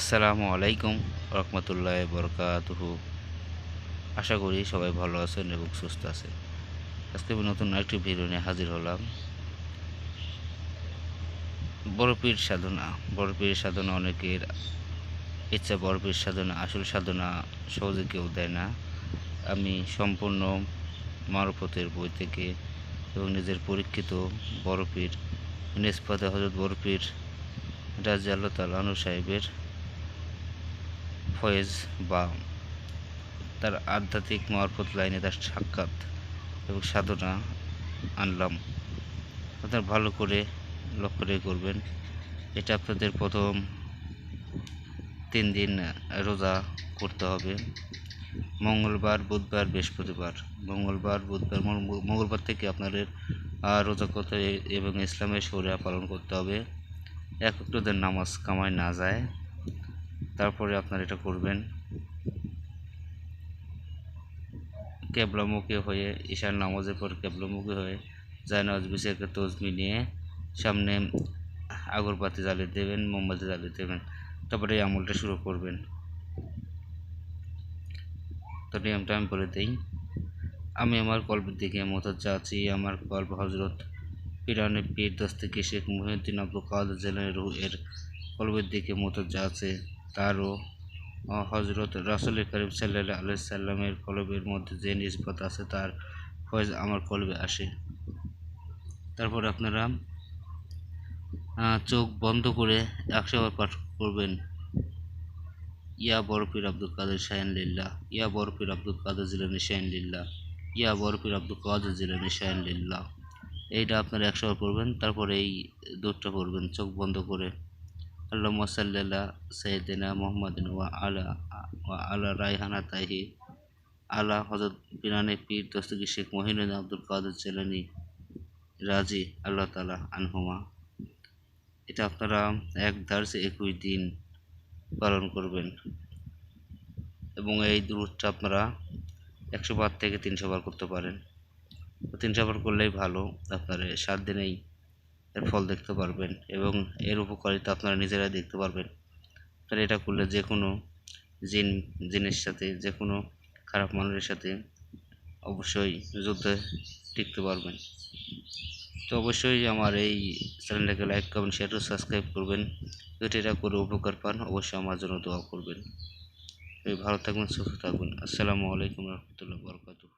আসসালামু আলাইকুম রহমতুল্লাহ বরকাতুহু। আশা করি সবাই ভালো আছেন এবং সুস্থ আছেন। আজকে আমি নতুন একটি ভিডিও নিয়ে হাজির হলাম। বড়পীর সাধনা। বড়পীর সাধনা অনেকের ইচ্ছা, বড়পীর সাধনা, আসল সাধনা সহজে কেউ দেয় না। আমি সম্পূর্ণ মারফতের বই থেকে এবং নিজের পরীক্ষিত বড়পীর নিষ্পাতে হজরত বড়পীর রাজি আল্লাহ তালানু সাহেবের ফয়েজ বা তার আধ্যাত্মিক মারফত লাইনে তার সাক্ষাৎ এবং সাধনা আনলাম। আপনার ভালো করে লক্ষ্য রেখে করবেন। এটা আপনাদের প্রথম তিন দিন রোজা করতে হবে। মঙ্গলবার, বুধবার, বৃহস্পতিবার। মঙ্গলবার, বুধবার মঙ্গলবার থেকে আপনাদের রোজা করতে এবং ইসলামের শরিয়া পালন করতে হবে। এক নামাজ কামায় না যায়। তারপরে আপনারা এটা করবেন। কেবলামুখী হয়ে, ঈশার নামাজের পর কেবলামুখী হয়ে, জায়নাজ বিশেষকে তসবি নিয়ে সামনে আগরবাতি জ্বালিয়ে দেবেন, মোমবাতি জ্বালিয়ে দেবেন, তারপরে এই আমলটা শুরু করবেন। তো নিয়মটা আমি বলে দিই, আমি আমার কল্পের দিকে মোতাজ্জা আছি, আমার কল্প হজরত পিরানে পীর দস্তিকে শেখ মহিউদ্দিন আব্দুল কাদের জেলার রুহ এর কলবের দিকে মোতাজ্জা আছে। তারও হজরত রাসুল করিম সাল্লাহ আলাই সাল্লামের কলবের মধ্যে যে নিসবত আছে তার ফয়েজ আমার কলবে আসে। তারপর আপনারা চোখ বন্ধ করে একশো বার পাঠ করবেন। ইয়া বরফির আব্দুল কাদের শাহিন লিল্লাহ, ইয়া বরফির আব্দুল কাদের জিলানি শাহিন লিল্লাহ, ইয়া বরফির আব্দুল কাদের জিলানি শাহিন লিল্লাহ। এইটা আপনারা একশো বার পড়বেন, তারপরে এই দুধটা পড়বেন, চোখ বন্ধ করে। আল্লাহ সাল্লাহ সৈয়দিনা মোহাম্মদিন ওয়া আলা ওয়া আলা রায়হানা তাহি আলা হজরত বিরানি পীর দস্তগি শেখ মহিনুদ্দিন আব্দুল কাদের জেলানি রাজি আল্লাহ তালা আনহুমা এটা আপনারা এক ধার্সে একুশ দিন পালন করবেন। এবং এই দূরটা আপনারা একশো বার থেকে তিনশো বার করতে পারেন। তিনশো বার করলেই ভালো। আপনারা সাত দিনেই এর ফল দেখতে পারবেন এবং এর উপকারিতা আপনারা নিজেরাই দেখতে পারবেন। তাহলে এটা করলে যে কোনো জিন, জিনের সাথে যে কোনো খারাপ মানুষের সাথে অবশ্যই যুদ্ধে টিকতে পারবেন। তো অবশ্যই আমার এই চ্যানেলটাকে লাইক কমেন্ট শেয়ার ও সাবস্ক্রাইব করবেন। যদি এটা করে উপকার পান, অবশ্যই আমার জন্য দোয়া করবেন। ভালো থাকবেন, সুস্থ থাকবেন। আসসালামু আলাইকুম রহমতুল্লাহ বরকাতুহ।